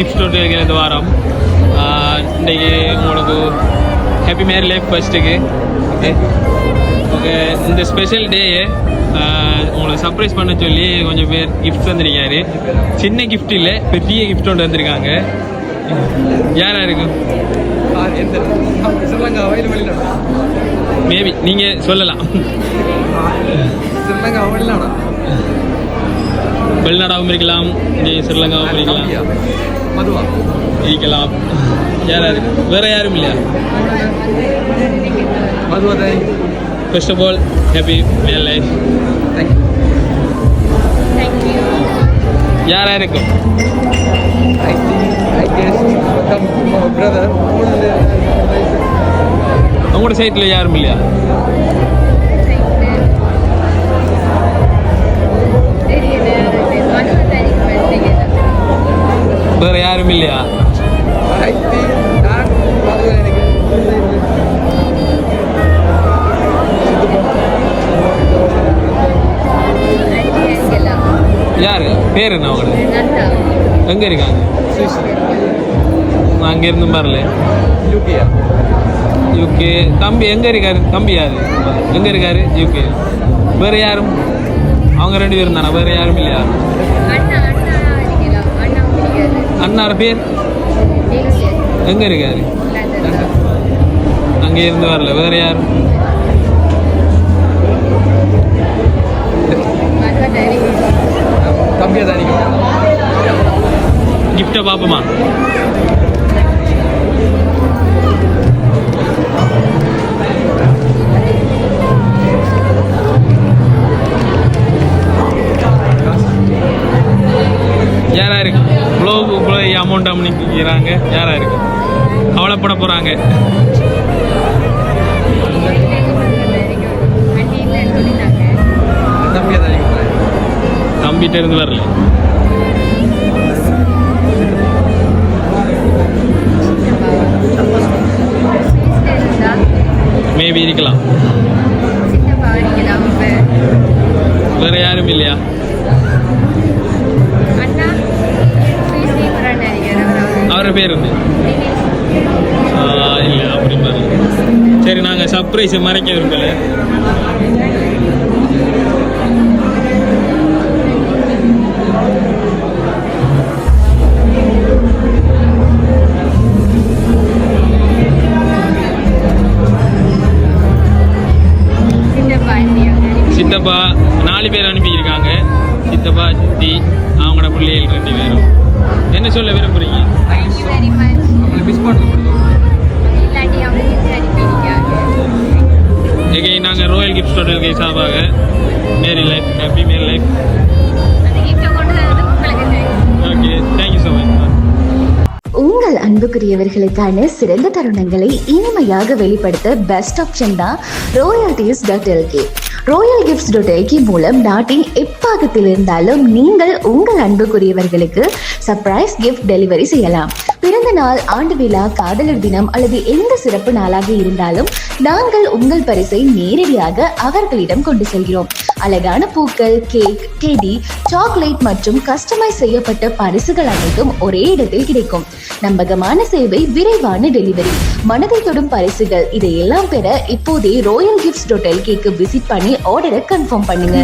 Gift இருக்கிற இந்த வாரம். ஆஹ் இன்றைக்கு உங்களுக்கு ஹாப்பி மேரி லைஃப் ஃபர்ஸ்ட்டுக்கு ஓகே ஓகே இந்த ஸ்பெஷல் டேயே உங்களை சர்ப்ரைஸ் பண்ண சொல்லி கொஞ்சம் பேர் கிஃப்ட் வந்திருக்காரு சின்ன கிஃப்ட் இல்லை பெரிய கிஃப்ட் ஒன்று வந்திருக்காங்க யாரா இருக்கும் மேபி நீங்கள் சொல்லலாம். வெளிநாடாகவும் இருக்கலாம் இங்கே ஸ்ரீலங்காவும் இருக்கலாம் மதுவா இருக்கலாம் யாரா இருக்கு வேற யாரும் இல்லையா மதுவா thank first of all happy married life thank யாரா இருக்கும் I think I guess come my brother. உங்களோட சைட்டில் யாரும் இல்லையா நான் எனக்கு யாரு? பேர் என்ன அவங்களோட எங்க இருக்காங்க? நான் அங்க இருந்து வரல. யூகேயா? யூகே. தம்பி எங்க இருக்காரு? தம்பி யாரு? எங்க இருக்காரு? யூகே. வேற யாரும்? அவங்க ரெண்டு பேரும் தானே? வேற யாரும் இல்லையா? அண்ணார பேர்? எங்க இருக்காரு? அங்கே இருந்து வரல. வேற யாரும் தம்பியா தான் கிஃப்டை பார்ப்போமா இவ்வளோ இவ்வளோ அமௌண்ட் அமைக்கிறாங்க யாராக இருக்கு? கவலைப்பட போகிறாங்க தம்பிகிட்ட இருந்து வரல. மேபி இருக்கலாம். வேற யாரும் இல்லையா? அவர் பேர் ஆ, இல்ல அப்படி மாதிரி சரி நாங்க சர்ப்ரைஸ் மறைக்க விரும்பல. சித்தப்பா நாலு பேர் அனுப்பியிருக்காங்க. சித்தப்பா சித்தி அவங்களோட பிள்ளைகள் ரெண்டு பேரும். என்ன சொல்ல விரும்புறீங்க? ஹோட்டல் கை சார்பாக married life happy married life okay thank you so much உங்கள் அன்புக்குரியவர்களுக்கான சிறந்த தருணங்களை இனிமையாக வெளிப்படுத்த பெஸ்ட் ஆப்ஷன் தான் royalties dot LK royal gifts dot LK மூலம் நாட்டின் எப்பாகத்தில் இருந்தாலும் நீங்கள் உங்கள் அன்புக்குரியவர்களுக்கு சர்ப்ரைஸ் கிஃப்ட் டெலிவரி செய்யலாம். பிறந்த நாள் ஆண்டு விழா காதலர் தினம் அல்லது எந்த சிறப்பு நாளாக இருந்தாலும் நாங்கள் உங்கள் பரிசை நேரடியாக அவர்களிடம் கொண்டு செல்கிறோம். அழகான பூக்கள் கேக் டெடி சாக்லேட் மற்றும் கஸ்டமைஸ் செய்யப்பட்ட பரிசுகள் அனைத்தும் ஒரே இடத்தில் கிடைக்கும். நம்பகமான சேவை விரைவான டெலிவரி. மனதை தொடும் பரிசுகள் இதையெல்லாம் பெற இப்போதே ரோயல் கிஃப்ட்ஸ் டோட்டல் கேக்கு விசிட் பண்ணி ஆர்டரை கன்ஃபார்ம் பண்ணுங்க.